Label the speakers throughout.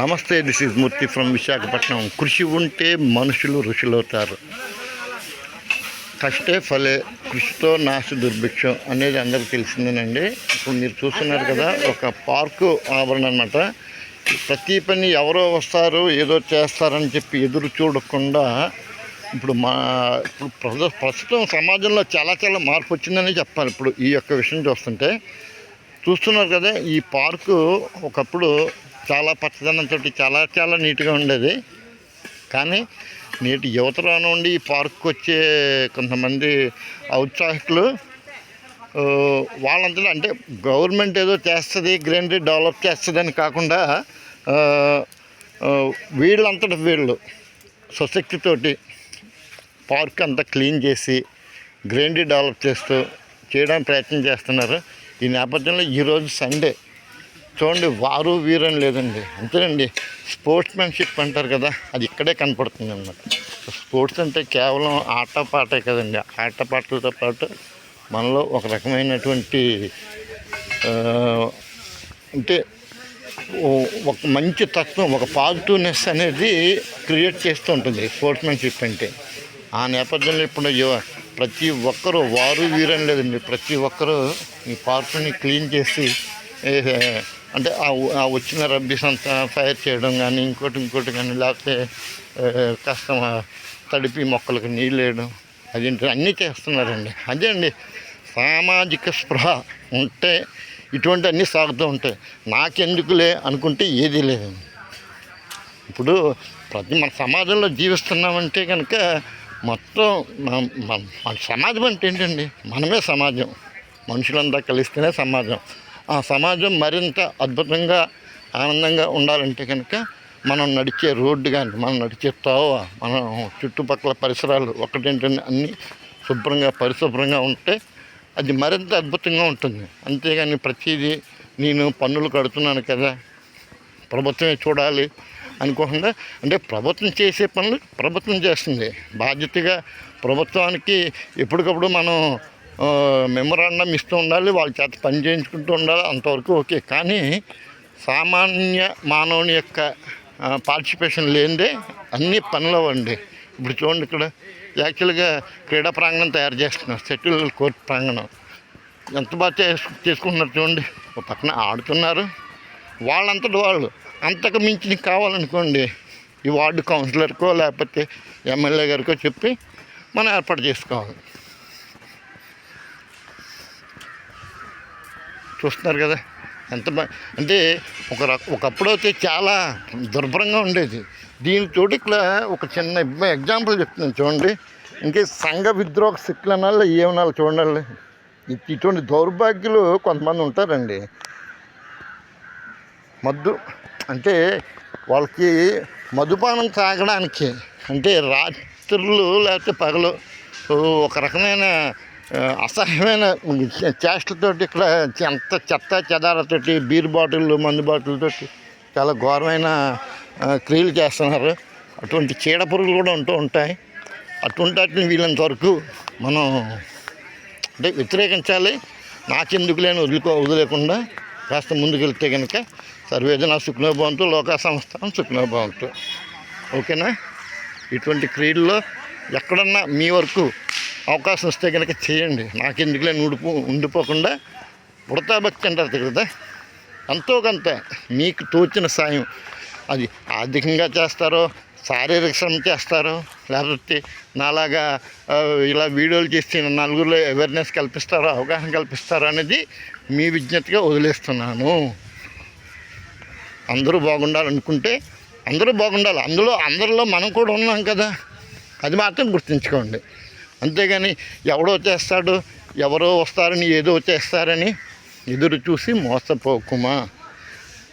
Speaker 1: నమస్తే this is Murthy from Visakhapatnam కృషి ఉంటే మనుషులు ఋషులవుతారు. కష్టే ఫలే కృషితో నాశ దుర్భిక్షం అనేది అందరికీ తెలిసిందేనండి. ఇప్పుడు మీరు చూస్తున్నారు కదా ఒక పార్కు ఆవరణ అనమాట ప్రతి పని ఎవరో వస్తారు ఏదో చేస్తారని చెప్పి ఎదురు చూడకుండా ఇప్పుడు మా ఇప్పుడు ప్రస్తుతం సమాజంలో చాలా చాలా మార్పు వచ్చిందని చెప్పాలి. ఇప్పుడు ఈ యొక్క విషయం చూస్తుంటే చూస్తున్నారు కదా ఈ పార్కు ఒకప్పుడు చాలా పచ్చదనంతో చాలా చాలా నీట్గా ఉండేది. కానీ నేటి యువతలో నుండి ఈ పార్కు వచ్చే కొంతమంది ఔత్సాహికులు వాళ్ళంతా అంటే గవర్నమెంట్ ఏదో చేస్తుంది గ్రీనరీ డెవలప్ చేస్తుందని కాకుండా వీళ్ళంతట వీళ్ళు సొసైటీతోటి పార్క్ అంతా క్లీన్ చేసి గ్రీనరీ డెవలప్ చేస్తూ చేయడానికి ప్రయత్నం చేస్తున్నారు. ఈ నేపథ్యంలో ఈరోజు సండే. చూడండి వారు వీరని లేదండి. అంతేనండి స్పోర్ట్స్మెన్షిప్ అంటారు కదా అది ఇక్కడే కనపడుతుంది అనమాట స్పోర్ట్స్ అంటే కేవలం ఆటపాటే కదండి. ఆటపాటలతో పాటు మనలో ఒక రకమైనటువంటి అంటే ఒక మంచి తత్వం ఒక పాజిటివ్నెస్ అనేది క్రియేట్ చేస్తూ ఉంటుంది స్పోర్ట్స్మెన్షిప్ అంటే. ఆ నేపథ్యంలో ఇప్పుడు యువ- ప్రతి ఒక్కరూ వారు వీరని లేదండి. ప్రతి ఒక్కరూ ఈ పార్కుని క్లీన్ చేసి అంటే ఆ వచ్చిన రబ్బీస్ అంతా ఫైర్ చేయడం కానీ ఇంకోటి ఇంకోటి కానీ లేకపోతే కాస్త తడిపి మొక్కలకు నీళ్ళు వేయడం అదేంటి అన్నీ చేస్తున్నారండి. అదే అండి సామాజిక స్పృహ ఉంటే ఇటువంటి అన్నీ సాగుతూ ఉంటాయి నాకెందుకులే అనుకుంటే ఏదీ లేదు ఇప్పుడు ప్రతి మన సమాజంలో జీవిస్తున్నామంటే కనుక మొత్తం మన- మన సమాజం అంటే ఏంటండి? మనమే సమాజం. మనుషులంతా కలిస్తేనే సమాజం. ఆ సమాజం మరింత అద్భుతంగా ఆనందంగా ఉండాలంటే కనుక మనం నడిచే రోడ్డు కానీ మనం నడిచే తోవ మనం చుట్టుపక్కల పరిసరాలు ఒకటేంటంటే అన్నీ శుభ్రంగా పరిశుభ్రంగా ఉంటే అది మరింత అద్భుతంగా ఉంటుంది. అంతేగాని ప్రతిదీ నేను పన్నులు కడుతున్నాను కదా. ప్రభుత్వమే చూడాలి. అనుకోకుండా అంటే ప్రభుత్వం చేసే పనులు ప్రభుత్వం చేస్తుంది. బాధ్యతగా ప్రభుత్వానికి ఎప్పటికప్పుడు మనం మెమరాండం ఇస్తూ ఉండాలి వాళ్ళ చేత పని చేయించుకుంటూ ఉండాలి అంతవరకు ఓకే. కానీ సామాన్య మానవుని యొక్క పార్టిసిపేషన్ లేనిదే అన్ని పనులు అండి ఇప్పుడు చూడండి ఇక్కడ యాక్చువల్గా క్రీడా ప్రాంగణం తయారు చేస్తున్నారు సెటిల్ కోర్ట్ ప్రాంగణం. ఎంత బాగా చేసుకుంటున్నారు చూడండి. ఒక పక్కన ఆడుతున్నారు. వాళ్ళంతటి వాళ్ళు. అంతకు మించి కావాలనుకోండి ఈ వార్డు కౌన్సిలర్కో లేకపోతే ఎమ్మెల్యే గారికో చెప్పి మనం ఏర్పాటు చేసుకోవాలి. చూస్తున్నారు కదా? ఎంత అంటే ఒక ఒకప్పుడు అయితే చాలా దుర్భరంగా ఉండేది. దీనితోటి ఇట్లా ఒక చిన్న ఎగ్జాంపుల్ చెప్తున్నాను చూడండి. ఇంకే సంఘ విద్రోహ శిక్షణాలు ఏమనాలి చూడండి. ఇటువంటి దౌర్భాగ్యులు కొంతమంది ఉంటారండి. మద్దు అంటే వాళ్ళకి మధుపానం తాగడానికి అంటే రాత్రులు లేకపోతే పగలు ఒక రకమైన అసహ్యమైన చే- చేష్టలతోటి ఇక్కడ ఎంత చెత్త చెదారతోటి బీర్ బాటిల్ మందు బాటిల్తోటి చాలా ఘోరమైన క్రియలు చేస్తున్నారు. అటువంటి చీడ పురుగులు కూడా ఉంటూ ఉంటాయి. అటువంటి వాటిని వీలంత వరకు మనం అంటే వ్యతిరేకించాలి. నాకెందుకు లేని వదులుకో వదిలేకుండా కాస్త ముందుకెళ్తే కనుక సర్వేజన సుఖ్నోభవంతు లోకా సంస్థ సుఖ్నోభవంతు. ఓకేనా? ఇటువంటి క్రీడల్లో ఎక్కడన్నా మీ వరకు అవకాశం వస్తే కనుక చేయండి. నాకెందుకులే ఉండిపో ఉండిపోకుండా వృతా భక్తి అంటారు కదా? ఎంతో కొంత మీకు తోచిన సాయం. అది ఆర్థికంగా చేస్తారో శారీరక శ్రమ చేస్తారు లేకపోతే నాలాగా ఇలా వీడియోలు చేసి నలుగురిలో అవేర్నెస్ కల్పిస్తారో అవగాహన కల్పిస్తారో అనేది మీ విజ్ఞతగా వదిలేస్తున్నాను. అందరూ బాగుండాలనుకుంటే అందరూ బాగుండాలి. అందులో అందరిలో మనం కూడా ఉన్నాం కదా అది మాత్రం గుర్తుంచుకోండి. అంతేగాని ఎవడో చేస్తాడు ఎవరో వస్తారని ఏదో చేస్తారని ఎదురు చూసి మోసపోకుమా?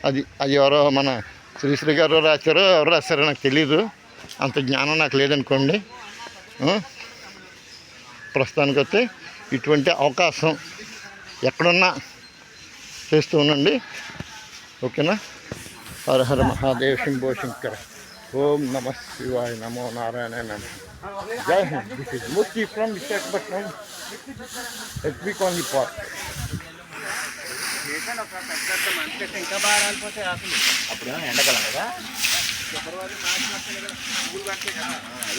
Speaker 1: అది అది ఎవరో మన శ్రీశ్రీ గారు రాశారో ఎవరు రాశారో నాకు తెలీదు. అంత జ్ఞానం నాకు లేదనుకోండి. ప్రస్తుతానికి వస్తే ఇటువంటి అవకాశం ఎక్కడున్నా చేస్తూ ఉండండి. ఓకేనా? హర హర మహాదేవ్ శంభో శంకర. ఓం నమ శివాయ నమో నారాయణ నమ. జై Hind. This is Murthy from Visakhapatnam SB colony park
Speaker 2: కానీ ఒక పెద్ద మంచి చెట్టు ఇంకా బాగా రాలిపోతే ఆకులు
Speaker 3: అప్పుడు ఎండాకాలం కదా?
Speaker 2: ఫిబ్రవరి మార్చి